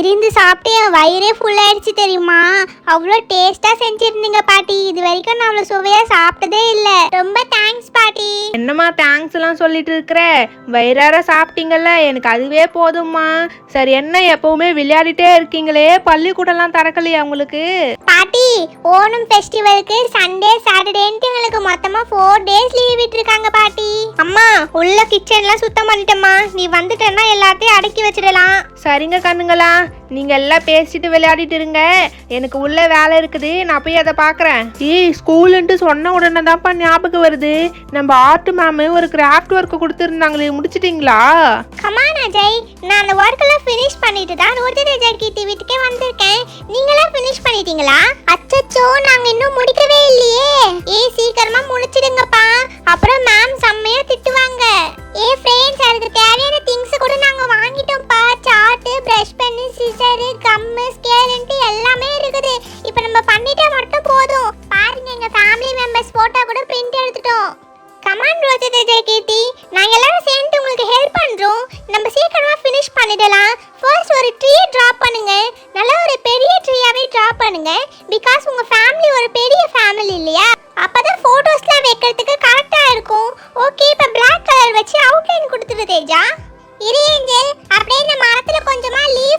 விரிந்து சாப்பிட்டு என் வயிறே ஃபுல்லாயிடுச்சு தெரியுமா? அவ்வளோ டேஸ்ட்டாக செஞ்சுருந்தீங்க பாட்டி. இது வரைக்கும் நான் அவ்வளோ சுவையாக சாப்பிட்டதே இல்லை. ரொம்ப தேங்க்ஸ் பாட்டி. என்னம்மா தேங்க்ஸ் எல்லாம் சொல்லிட்டு இருக்கிற? வயிறார சாப்பிட்டீங்கல்ல எனக்கு அதுவே போதும்மா. சரி என்ன எப்பவுமே விளையாடிட்டே இருக்கீங்களே? பள்ளிக்கூடம்லாம் திறக்கலையா உங்களுக்கு? பாட்டி ஓணம் ஃபெஸ்டிவலுக்கு சண்டே சாட்டர்டேன்ட்டு எங்களுக்கு மொத்தமா ஃபோர் டேஸ் லீவ் விட்டுருக்காங்க பாட்டி. அம்மா உள்ள கிச்சன்லாம் சுத்தம் பண்ணிட்டேம்மா. நீ வந்துட்டேன்னா எல்லாத்தையும் அடக்கி வச்சிடலாம். சரிங்க கண்ணுங்களா. நீங்க எல்லாம் பேசிட்டு விளையாடிட்டு இருங்க. எனக்கு உள்ள வேலை இருக்குது. நான் போய் அதை பார்க்குறேன். ஏய் ஸ்கூலுன்ட்டு சொன்ன உடனே தான்ப்பா ஞாபகம் வருது. நம்ம ஆர்ட் மேம் ஒரு கிராஃப்ட் ஒர்க் கொடுத்துருந்தாங்களே முடிச்சிட்டிங்களா? Come on Ajay. நான் அந்த ஒர்க்கெல்லாம் ஃபினிஷ் பண்ணிட்டு தான் ரோஜன் அஜய் கீர்த்தி வீட்டுக்கே வந்திருக்கேன். நீங்களாம் ஃபினிஷ் பண்ணிட்டீங்களா? அச்சச்சோ நாங்க இன்னும் முடிக்கவே இல்லையே. ஏ சீக்கிரமா முடிச்சிடுங்கப்பா. அப்புறம் மேம் செம்மையா திட்டுவாங்க. ஏ ஃப்ரெண்ட்ஸ் அதுக்கு தேவையான திங்ஸ் கூட நாங்க வாங்கிட்டோம்ப்பா. சார்ட்டு பிரஷ் பண்ணி சிசரு கம்மு ஸ்கேலுன்ட்டு எல்லாமே இருக்குது. இப்போ நம்ம பண்ணிட்டா மட்டும் போதும். பாருங்க எங்க ஃபேமிலி மெம்பர்ஸ் போட்டோ கூட print come on Rojith Keerthi நாங்க எல்லாரும் சேர்ந்து உங்களுக்கு ஹெல்ப் பண்றோம். நம்ம சீக்கிரமா ஃபினிஷ் பண்ணிடலாம். ஃபர்ஸ்ட் ஒரு ட்ரீ ட்ரா பண்ணுங்க. நல்ல ஒரு பெரிய ட்ரீயாவே டிராப் பண்ணுங்க. பிகாஸ் உங்க ஃபேமிலி ஒரு பெரிய ஃபேமிலி இல்லையா? அப்பதான் போட்டோஸ்லாம் வைக்கிறதுக்கு கரெக்டா இருக்கும். ஓகே இப்போ பிளாக் கலர் வச்சு அவுட்லைன் கொடுத்துரு தேஜா. இரு ஏஞ்சல். அப்படியே இந்த மரத்துல கொஞ்சமா லீவ்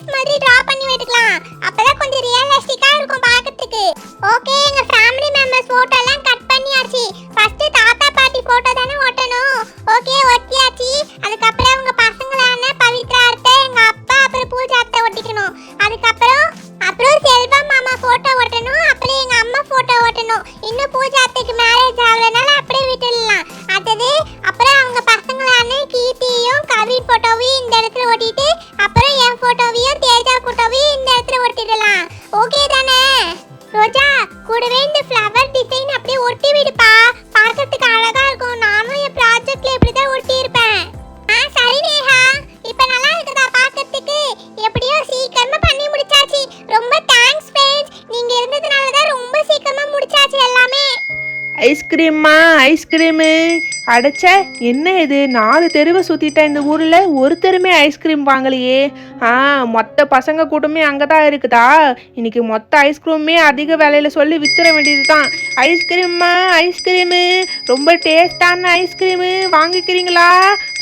கீர்த்தியும் போட்டோவையும் இந்த இடத்துல ஒட்டிட்டு அப்புறம் என் போட்டோவையும் தேஜா போட்டோவையும் இந்த இடத்துல ஒட்டிடலாம். ஓகே தானே? ரோஜா கூடவே ஐஸ்கிரீம்மா ஐஸ்கிரீமு. அடைச்ச என்ன இது? நாலு தெருவை சுற்றிட்டேன் இந்த ஊரில். ஒருத்தருமே ஐஸ்கிரீம் வாங்கலையே. ஆ மொத்த பசங்க கூட்டமே அங்கே தான் இருக்குதா? இன்னைக்கு மொத்த ஐஸ்கிரீமே அதிக விலையில சொல்லி வித்துற வேண்டியது தான் ஐஸ்கிரீம்மா ஐஸ்கிரீமு. ரொம்ப டேஸ்டான ஐஸ்கிரீமு. வாங்கிக்கிறீங்களா?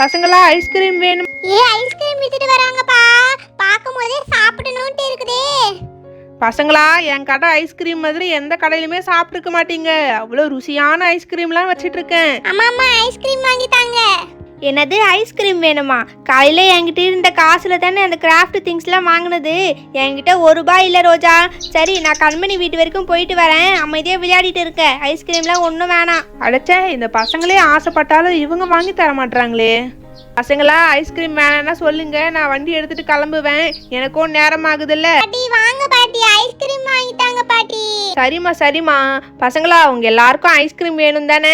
பசங்களா ஐஸ்கிரீம் வேணும். ஏ ஐஸ்கிரீம் வித்துட்டு வரா? பசங்களா என் கடை ஐஸ்கிரீம் மாதிரி எந்த கடையிலுமே சாப்பிட்டுருக்க மாட்டீங்க. அவ்வளோ ருசியான ஐஸ்கிரீம்லாம் வச்சிட்டு இருக்கேன் அம்மா ஐஸ்கிரீம் வாங்கி தாங்க. என்னது ஐஸ்கிரீம் வேணுமா? காலையில் என்கிட்ட இருந்த காசில் தானே அந்த கிராஃப்ட் திங்ஸ்லாம் வாங்கினது? என்கிட்ட ஒரு ரூபாய் இல்லை ரோஜா. சரி நான் கண்மணி வீட்டு வரைக்கும் போயிட்டு வரேன். அமைதியாக விளையாடிட்டு இருக்க. ஐஸ்கிரீம்லாம் ஒன்றும் வேணாம். அடைச்சே இந்த பசங்களே ஆசைப்பட்டாலும் இவங்க வாங்கி தர மாட்றாங்களே. பசங்களா ஐஸ்கிரீம் வேணாம்னா சொல்லுங்க. நான் வண்டி எடுத்துட்டு கிளம்புவேன். எனக்கும் நேரம் ஆகுதுல்ல பாட்டி ஐஸ்கிரீம் வாங்கி தாங்க பாட்டி. சரிம்மா சரிம்மா. பசங்களா அவங்க எல்லாருக்கும் ஐஸ்கிரீம் வேணும் தானே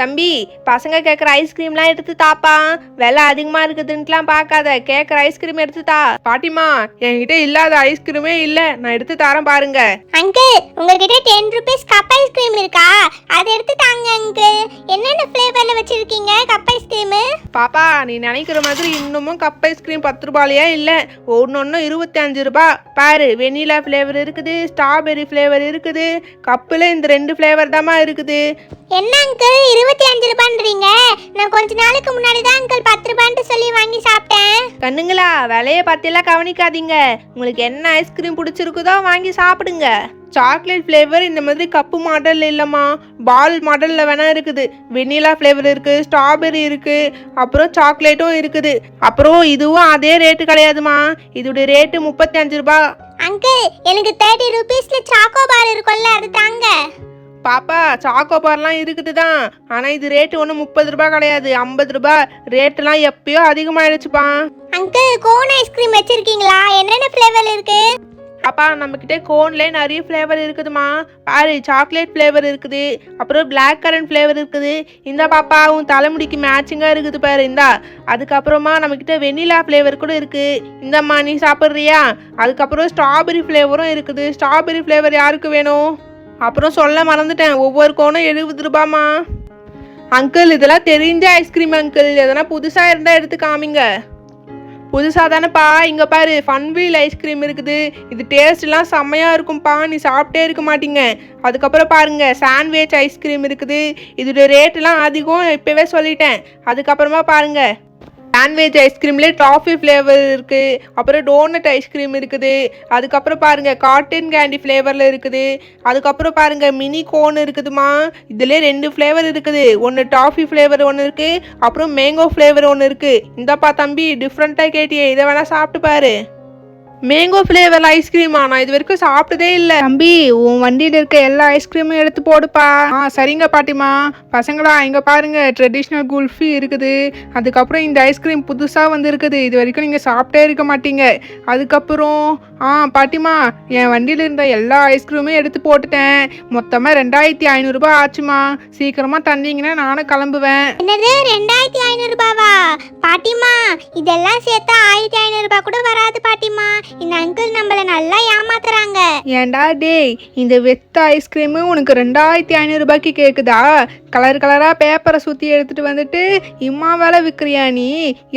தம்பி பசங்க கேட்குற ஐஸ்கிரீம்லாம் எடுத்து தாப்பா. விலை அதிகமாக இருக்குதுன்ட்டுலாம் பார்க்காத கேட்குற ஐஸ்கிரீம் எடுத்து தா. பாட்டிமா என்கிட்ட இல்லாத ஐஸ்கிரீமே இல்லை. நான் எடுத்து தரேன் பாருங்க. அங்கிள் உங்ககிட்ட டென் ருபீஸ் கப் ஐஸ்கிரீம் இருக்கா? அதை எடுத்து தாங்க அங்கிள். என்னென்ன ஃப்ளேவர்ல வச்சிருக்கீங்க கப் ஐஸ்கிரீமு பாப்பா நீ நினைக்கிற மாதிரி இன்னமும் கப் ஐஸ்கிரீம் பத்து ரூபாயிலையே இல்லை. ஒன்று ஒன்று இருபத்தி அஞ்சு ரூபா. பாரு வெனிலா ஃப்ளேவர் இருக்குது ஸ்ட்ராபெரி ஃப்ளேவர் இருக்குது. கப்பில் இந்த ரெண்டு ஃப்ளேவர் தாம்மா இருக்குது. என்ன அங்கிள்? இருபத்தி அஞ்சு ரூபான்றீங்க. நான் கொஞ்ச நாளுக்கு முன்னாடி தான் அங்கிள் பத்து ரூபான்ட்டு சொல்லி வாங்கி சாப்பிட்டேன். கண்ணுங்களா விலைய பற்றியெல்லாம் கவனிக்காதீங்க. உங்களுக்கு என்ன ஐஸ்கிரீம் பிடிச்சிருக்குதோ வாங்கி சாப்பிடுங்க. சாக்லேட் ஃப்ளேவர் இந்த மாதிரி கப்பு மாடல் இல்லைம்மா. பால் மாடலில் வேணா இருக்குது. வெனிலா ஃப்ளேவர் இருக்குது ஸ்ட்ராபெரி இருக்குது அப்புறம் சாக்லேட்டும் இருக்குது. அப்புறம் இதுவும் அதே ரேட்டு கிடையாதுமா இதோட ரேட்டு முப்பத்தி அஞ்சு ரூபா. அங்கிள் எனக்கு தேர்ட்டி ருபீஸ்ல சாக்கோ பார் இருக்கும்ல அது தாங்க. பாப்பா சாக்கோ பார்லாம் இருக்குது தான் ஆனால் இது ரேட்டு ஒன்றும் முப்பது ரூபா கிடையாது. ஐம்பது ரூபா ரேட்டெல்லாம் எப்பயோ அதிகமாகிடுச்சுப்பா அங்கிள் கோன் ஐஸ்கிரீம் வச்சிருக்கீங்களா? என்னென்ன ஃப்ளேவர் இருக்கு? பாப்பா நம்மக்கிட்ட கோன்லே நிறைய ஃப்ளேவர் இருக்குதுமா. பாரு சாக்லேட் ஃப்ளேவர் இருக்குது. அப்புறம் Black கரண்ட் ஃப்ளேவர் இருக்குது. இந்த பாப்பா உன் தலைமுடிக்கு மேட்சிங்காக இருக்குது பாரு இந்தா. அதுக்கப்புறமா நம்மக்கிட்ட வெண்ணிலா ஃப்ளேவர் கூட இருக்குது இந்தம்மா நீ சாப்பிட்றியா? அதுக்கப்புறம் ஸ்ட்ராபெரி ஃப்ளேவரும் இருக்குது. ஸ்ட்ராபெரி ஃப்ளேவர் யாருக்கு வேணும்? அப்புறம் சொல்ல மறந்துட்டேன். ஒவ்வொரு கோனும் எழுபது ரூபாம்மா. அங்கிள் இதெல்லாம் தெரிஞ்ச ஐஸ்கிரீம் அங்கிள் எதனா புதுசாக இருந்தால் எடுத்து காமிங்க. புதுசாக தானேப்பா. இங்கே பாரு ஃபன்வீல் ஐஸ்கிரீம் இருக்குது. இது டேஸ்ட்லாம் செம்மையாக இருக்கும்ப்பா நீ சாப்பிட்டே இருக்க மாட்டீங்க. அதுக்கப்புறம் பாருங்க சாண்ட்விச் ஐஸ்கிரீம் இருக்குது. இதோட ரேட்டெலாம் அதிகம். இப்போவே சொல்லிட்டேன். அதுக்கப்புறமா பாருங்கள் சாண்ட்விச் ஐஸ்கிரீம்லேயே டாஃபி ஃப்ளேவர் இருக்குது அப்புறம் டோனட் ஐஸ்கிரீம் இருக்குது. அதுக்கப்புறம் பாருங்கள் காட்டன் கேண்டி ஃப்ளேவரில் இருக்குது. அதுக்கப்புறம் பாருங்கள் மினி கோன் இருக்குதுமா. இதுலேயே ரெண்டு ஃப்ளேவர் இருக்குது. ஒன்று டாஃபி ஃப்ளேவர் ஒன்று இருக்குது அப்புறம் மேங்கோ ஃப்ளேவர் ஒன்று இருக்குது இந்தப்பா தம்பி டிஃப்ரெண்ட்டாக கேட்டியே. இதை வேணால் சாப்பிட்டு பாரு. மேங்கோ ஃப்ளேவர் ஐஸ்கிரீமா நான் இது வரைக்கும் சாப்பிட்டதே இல்லை. தம்பி உன் வண்டியில் இருக்க எல்லா ஐஸ்கிரீமும் எடுத்து போடுப்பா. ஆ சரிங்க பாட்டிமா. பசங்களா இங்கே பாருங்க ட்ரெடிஷ்னல் குல்ஃபி இருக்குது. அதுக்கப்புறம் இந்த ஐஸ்கிரீம் புதுசாக வந்து இருக்குது இது வரைக்கும் நீங்கள் சாப்பிட்டே இருக்க மாட்டீங்க. அதுக்கப்புறம் ஆ பாட்டிமா என் வண்டியில் இருந்த எல்லா ஐஸ்கிரீமும் எடுத்து போட்டுட்டேன். மொத்தமாக ரெண்டாயிரத்தி ஐநூறுரூபா ஆச்சுமா. சீக்கிரமாக தந்தீங்கன்னா நானும் கிளம்புவேன். என்னது ரெண்டாயிரத்தி ஐநூறு ரூபாவா? பாட்டிமா இதெல்லாம் சேர்த்தா ஆயிரத்தி ஐநூறு ரூபாய் கூட வராது பாட்டிமா. இந்த அங்கிள் நம்மள நல்லா ஏமாத்துறாங்க. ஏன்டா டேய் இந்த வெத்த ஐஸ்கிரீமு உனக்கு ரெண்டாயிரத்தி ஐநூறுரூபாய்க்கு கேட்குதா கலர் கலராக பேப்பரை சுற்றி எடுத்துகிட்டு வந்துட்டு இம்மா வேலை விற்கிறியா நீ?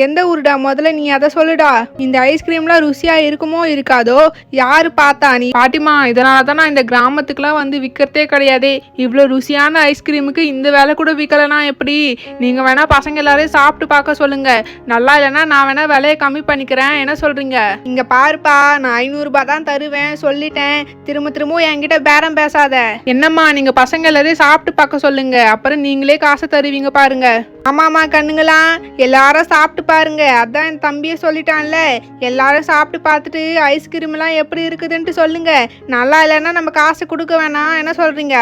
எந்த ஊருடா? முதல்ல நீ அதை சொல்லுடா. இந்த ஐஸ்கிரீம்லாம் ருசியாக இருக்குமோ இருக்காதோ? யாரு பார்த்தா நீ? பாட்டிமா இதனால தான் நான் இந்த கிராமத்துக்குலாம் வந்து விற்கிறதே கிடையாது. இவ்வளோ ருசியான ஐஸ்கிரீமுக்கு இந்த வேலை கூட விற்கலனா எப்படி? நீங்கள் வேணா பசங்க எல்லாரையும் சாப்பிட்டு பார்க்க சொல்லுங்க. நல்லா இல்லைன்னா நான் வேணா விலையை கம்மி பண்ணிக்கிறேன். என்ன சொல்கிறீங்க இங்கே பாருப்பா நான் ஐநூறுரூபா தான் தருவேன் சொல்லிட்டேன். திரும்ப திரும்ப என்கிட்ட பேரம் பேசாத. என்னம்மா நீங்கள் பசங்க எல்லாரையும் சாப்பிட்டு பார்க்க சொல்லுங்க. அப்புறம் நீங்களே காசு தருவீங்க பாருங்க. ஆமாம்மா கண்ணுங்களா எல்லாரும் சாப்பிட்டு பாருங்க. அதான் என் தம்பியே சொல்லிட்டான்ல. எல்லாரும் சாப்பிட்டு பார்த்துட்டு ஐஸ்கிரீம்லாம் எப்படி இருக்குதுன்ட்டு சொல்லுங்க. நல்லா இல்லைன்னா நம்ம காசு கொடுக்க வேணாம். என்ன சொல்றீங்க?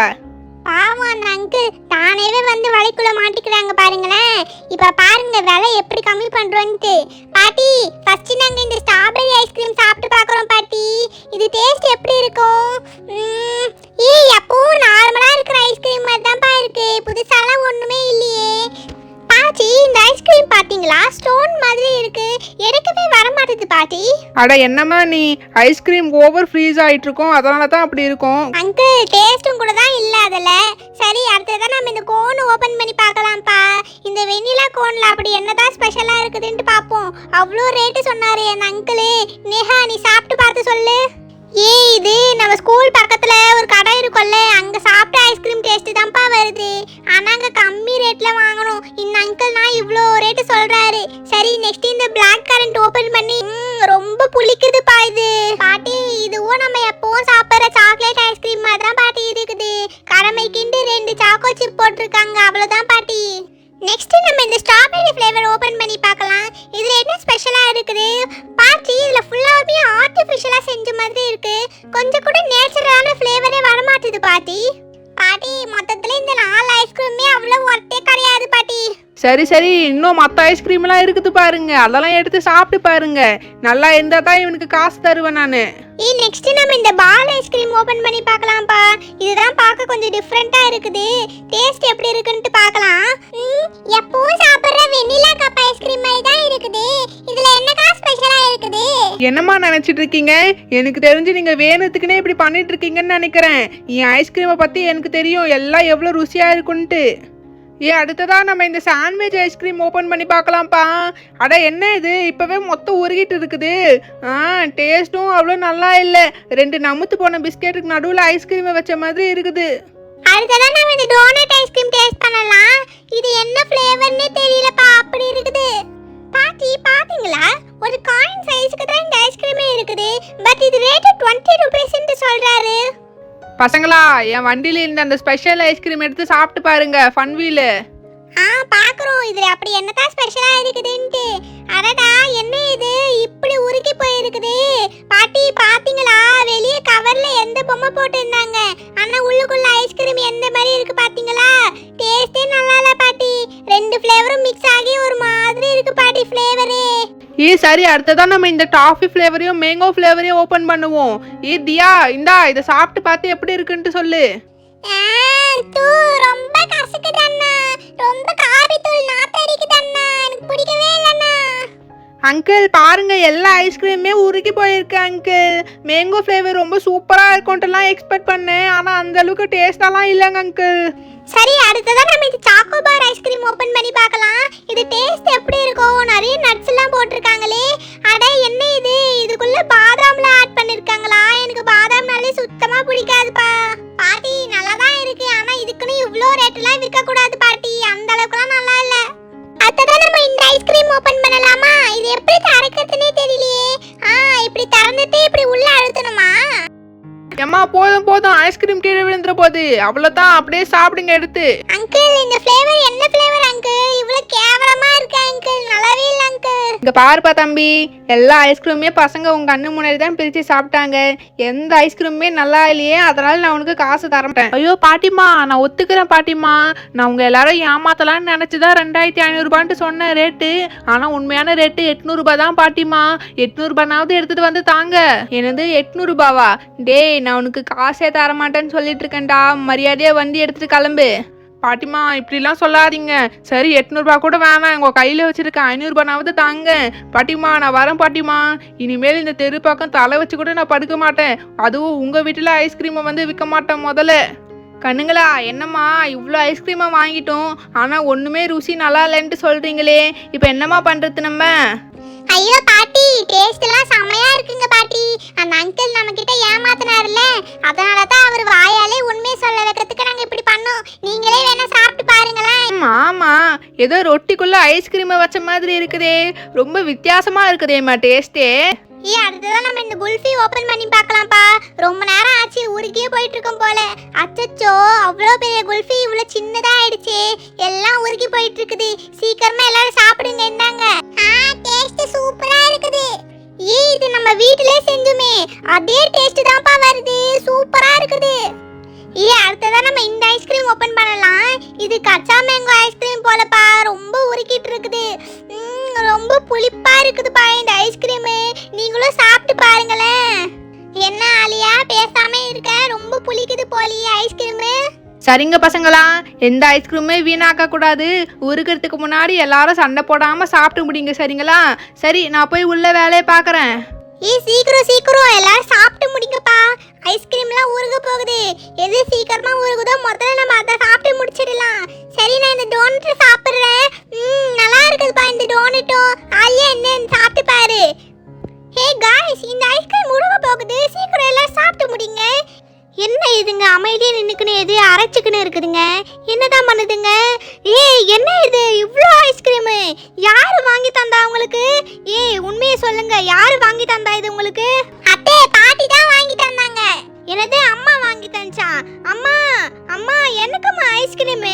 பாவம் அந்த அங்கிள் தானேவே வந்து வலைக்குள்ள மாட்டிக்கிறாங்க பாருங்களேன். இப்ப பாருங்க விலை எப்படி கம்மி பண்றோன்ட்டு. பாட்டி ஃபர்ஸ்ட் நாங்க இந்த ஸ்ட்ராபெரி ஐஸ்கிரீம் சாப்பிட்டு பார்க்குறோம் பாட்டி. இது டேஸ்ட் எப்படி இருக்கும்? ஏய் எப்பவும் நார்மலா இருக்கிற ஐஸ்கிரீம் மாதிரி தான்ப்பா இருக்கு. புதுசாலாம் ஒண்ணுமே இல்லையே. பாட்டி இந்த ஐஸ்கிரீம் பாத்தீங்களா? ஸ்டோன் மாதிரி இருக்கு. எடுக்கவே வர மாட்டேது பாட்டி. அட என்னம்மா நீ? ஐஸ்கிரீம் ஓவர் ஃப்ரீஸ் ஆயிட்டு இருக்கும் அதனால தான் அப்படி இருக்கும். அங்கிள் டேஸ்ட்டும் கூட தான் இல்ல அதுல. சரி அடுத்ததான் நம்ம இந்த கோன் ஓபன் பண்ணி பார்க்கலாம்ப்பா. இந்த வெண்ணிலா கோன்ல அப்படி என்னதான் ஸ்பெஷலா இருக்குதுன்ட்டு பார்ப்போம். அவ்வளோ ரேட்டு சொன்னாரு அந்த அங்கிள் நேஹா நீ சாப்பிட்டு பார்த்து சொல்லு. ஏய் இது நம்ம ஸ்கூல் பக்கத்துல ஒரு கடை இருக்கும்ல அங்க சாப்பிட்ட ஐஸ்கிரீம் டேஸ்ட் தான்ப்பா வருது. ஆனா அங்க கம்மி ரேட்ல வாங்கணும். இந்த அங்கிள் நான் இவ்வளோ ரேட்டு சொல்றாரு. சரி நெக்ஸ்ட் இந்த பிளாக் கரண்ட் ஓபன் பண்ணி ரொம்ப புளிக்குதுப்பா இது. பாட்டி இதுவும் நம்ம எப்பவும் சாப்பிட்ற சாக்லேட் ஐஸ்கிரீம் மாதிரி தான் பாட்டி இருக்குது. கடமைக்கிண்டு ரெண்டு சாக்கோ சிப் போட்டிருக்காங்க. அவ்வளோதான் பாட்டி. நெக்ஸ்ட் நம்ம இந்த ஸ்ட்ராபெரி ஃப்ளேவர் ஓபன் பண்ணி பார்க்கலாம். இதுல என்ன ஸ்பெஷலா இருக்குது? பார்த்து இதுல ஃபுல்லாவே ஆர்டிஃபிஷியலா செஞ்ச மாதிரி இருக்கு. கொஞ்சம் கூட நேச்சுரல் சரி சரி இன்னும் மற்ற ஐஸ்கிரீம்லாம் இருக்குது பாருங்க. அதெல்லாம் எடுத்து சாப்பிட்டு பாருங்க. நல்லா இருந்தால் தான் இவனுக்கு காசு தருவேன் நான். ஏய் நெக்ஸ்ட் நம்ம இந்த பால் ஐஸ்கிரீம் ஓபன் பண்ணி பார்க்கலாம்ப்பா. இதுதான் பார்க்க கொஞ்சம் டிஃப்ரெண்டா இருக்குது. டேஸ்ட் எப்படி இருக்குன்ட்டு பார்க்கலாம். எப்பவும் சாப்பிடுற வெண்ணிலா கப் ஐஸ்கிரீம் மாதிரி தான் இருக்குது. இதுல என்னக்கா ஸ்பெஷலா இருக்குது? என்னம்மா நினைச்சிட்டு இருக்கீங்க? எனக்கு தெரிஞ்சு நீங்க வேணுத்துக்குனே இப்படி பண்ணிட்டு இருக்கீங்கன்னு நினைக்கிறேன். என் ஐஸ்கிரீமை பத்தி எனக்கு தெரியும். எல்லாம் எவ்வளோ ருசியா இருக்குன்ட்டு. ஏ அடுத்ததாக நம்ம இந்த சாண்ட்விச் ஐஸ்கிரீம் ஓப்பன் பண்ணி பார்க்கலாம்ப்பா. அட என்ன இது? இப்போவே மொத்தம் உருகிட்டு இருக்குது. ஆ டேஸ்ட்டும் அவ்வளோ நல்லா இல்லை. ரெண்டு நமுத்து போன பிஸ்கெட்டுக்கு நடுவில் ஐஸ்கிரீமை வச்ச மாதிரி இருக்குது. அடுத்ததா நம்ம இந்த டோனட் ஐஸ்கிரீம் பசங்களா என் வண்டியில இருந்த அந்த ஸ்பெஷல் ஐஸ்கிரீம் எடுத்து சாப்பிட்டு பாருங்க ஃபன் வீலு ஆ பாக்குறோம். இதுல அப்படி என்னதான் ஸ்பெஷலா இருக்குதுன்ட்டு. அடடா என்ன இது? இப்படி உருகி போயிருக்குது. பாட்டி பாத்தீங்களா? சரி அடுத்ததான் நம்ம இந்த டாஃபி ஃப்ளேவரையும் மேங்கோ ஃப்ளேவரையும் ஓபன் பண்ணுவோம். ஏ தியா இந்தா இதை சாப்பிட்டு பார்த்து எப்படி இருக்குன்ட்டு சொல்லு. தூ ரொம்ப கசக்குது அண்ணா. ரொம்ப காபி தூள் நாத்த அடிக்குது அண்ணா. எனக்கு பிடிக்கவே இல்லை அங்கிள் பாருங்க எல்லா ஐஸ்கிரீமுமே உருகி போயிருக்கு அங்கிள் மேங்கோ ஃப்ளேவர் ரொம்ப சூப்பராக இருக்கும்ட்டுலாம் எக்ஸ்பெக்ட் பண்ணேன். ஆனால் அந்த அளவுக்கு டேஸ்டாலாம் இல்லைங்க அங்கிள் சரி அடுத்ததாக நம்ம இது சாக்கோபார் ஐஸ்கிரீம் ஓப்பன் பண்ணி பார்க்கலாம். இது டேஸ்ட் எப்படி இருக்கும் நிறைய நட்ஸ் எல்லாம் போட்டிருக்காங்களே. அட என்ன இது? இதுக்குள்ள பாதாம்லாம் ஆட் பண்ணிருக்காங்களா? எனக்கு பாதாம்னாலே சுத்தமா பிடிக்காதுப்பா. பாட்டி நல்லா தான் இருக்கு. ஆனா இதுக்குன்னு இவ்வளோ ரேட்லாம் விற்க கூடாது ஓபன் பண்ணலாமா? இது எப்படி போதும் போதும். ஐஸ்கிரீம் கீழே விழுந்துற போது. அவ்வளோதான் அப்படியே சாப்பிடுங்க எடுத்து. அங்கிள் இந்த ஃப்ளேவர் என்ன ஃப்ளேவர் அங்கிள் இவ்ளோ கேவலமா இருக்கு அங்கிள் நல்லாவே இல்ல அங்கிள் இங்க பாருப்பா தம்பி. எல்லா ஐஸ்கிரீமே பசங்க உங்க கண்ணு முன்னாடி தான் பிரிச்சு சாப்பிட்டாங்க. எந்த ஐஸ்கிரீமுமே நல்லா இல்லையே அதனால நான் உனக்கு காசு தரமாட்டேன். ஐயோ பாட்டிமா நான் ஒத்துக்கிறேன் பாட்டிமா நான் உங்க எல்லாரும் ஏமாத்தலாம்னு நினைச்சுதான் ரெண்டாயிரத்தி ஐநூறுபான்ட்டு சொன்ன ரேட்டு ஆனா உண்மையான ரேட்டு எட்நூறுபா தான் பாட்டிமா எட்நூறுபானாவது எடுத்துட்டு வந்து தாங்க. என்னது எட்நூறுபாவா டேய் நான் உனக்கு காசே தரமாட்டேன்னு சொல்லிட்டு இருக்கேன்டா மரியாதையாக வண்டி எடுத்துட்டு கிளம்பு. பாட்டிமா இப்படிலாம் சொல்லாதீங்க. சரி எட்நூறுபா கூட வேணாம். உங்கள் கையில் வச்சிருக்க ஐநூறுபானாவது தாங்க. பாட்டிமா நான் வரேன் பாட்டிமா. இனிமேல் இந்த தெரு பக்கம் தலை வச்சு கூட நான் படுக்க மாட்டேன். அதுவும் உங்கள் வீட்டில் ஐஸ்கிரீமை வந்து விற்க மாட்டேன் முதல்ல. கண்ணுங்களா என்னம்மா இவ்வளோ ஐஸ்கிரீமை வாங்கிட்டோம். ஆனால் ஒன்றுமே ருசி நல்லா இல்லைன்ட்டு சொல்கிறீங்களே இப்போ என்னம்மா பண்ணுறது நம்ம? ஐயோ பாட்டி டேஸ்ட் எல்லாம் செமையா இருக்குங்க பாட்டி. அந்த அங்கிள் நம்ம கிட்ட ஏமாத்தினாருல அதனால தான் அவர் வாயாலே உண்மையை சொல்ல வைக்கிறதுக்கு நாங்க இப்படி பண்ணோம். நீங்களே வேணா சாப்பிட்டு பாருங்களேன். ஆமா. ஏதோ ரொட்டிக்குள்ள ஐஸ்கிரீமை வச்ச மாதிரி இருக்குதே. ரொம்ப வித்தியாசமா இருக்குதேம்மா டேஸ்டே ஏ அடுத்ததான் நம்ம இந்த குல்ஃபி ஓபன் பண்ணி பார்க்கலாம்ப்பா. ரொம்ப நேரம் ஆச்சு ஊருக்கே போயிட்டு இருக்கோம் போல. அச்சச்சோ அவ்வளோ பெரிய குல்ஃபி இவ்வளோ சின்னதா ஆயிடுச்சு எல்லாம் உருகி போயிட்டு இருக்குது சீக்கிரமா எல்லாரும் சாப்பிடுங்க இருந்தாங்க. ஆ டேஸ்ட் சூப்பரா இருக்குது. ஏ இது நம்ம வீட்டிலே செஞ்சுமே. அதே டேஸ்ட் தான்ப்பா வருது. சூப்பரா இருக்குது. ஏ அடுத்ததான் நம்ம இந்த ஐஸ்கிரீம் ஓபன் பண்ணலாம். இது கச்சா மேங்கோ ஐஸ்கிரீம் போலப்பா. ரொம்ப உருக்கிட்டு இருக்குது ம், ரொம்ப புளிப்பா இருக்குதுப்பா இந்த ஐஸ்கிரீம் நீங்களும் சாப்பிட்டு பாருங்களேன். என்ன ஆலியா? பேசாம இருக்க. ரொம்ப புளிக்குது போலியே ஐஸ்கிரீம் சரிங்க பசங்களா எந்த ஐஸ்கிரீமே வீணாக்க கூடாது. உருகிறதுக்கு முன்னாடி எல்லாரும் சண்டை போடாம சாப்பிட்டு முடிங்க சரிங்களா? சரி நான் போய் உள்ள வேலையை பார்க்குறேன். ஏய் சீக்கிரம் சீக்கிரம். எல்லாரும் சாப்பிட்டு முடிங்கப்பா. ஐஸ்கிரீம்லாம் ஊறுக போகுது. எது சீக்கிரமா உருகுதோ முதல்ல நம்ம அதை சாப்பிட்டு முடிச்சிடலாம். சரி நான் இந்த டோனட் சாப்பிட்றேன். ம் நல்லா இருக்குதுப்பா இந்த டோனட்டும் ஆலியா என்ன சாப்பிட்டு பாரு. ஹே காய்ஸ் இந்த ஐஸ்கிரீம் உருக போகுது. சீக்கிரம் எல்லாம் சாப்பிட்டு முடிங்க. என்ன இதுங்க? அமைதியா நின்னுக்குன்னு எது அரைச்சுக்குன்னு இருக்குதுங்க. என்னதான் பண்ணுதுங்க? ஏய் என்ன இது? இவ்வளோ ஐஸ்கிரீமு யாரு வாங்கி தந்தா உங்களுக்கு? ஏய் உண்மையை சொல்லுங்க. யாரு வாங்கி தந்தா இது உங்களுக்கு? அத்தே பாட்டி தான் வாங்கி தந்தாங்க. எனது அம்மா வாங்கி தந்துச்சா? அம்மா அம்மா எனக்குமா ஐஸ்கிரீமு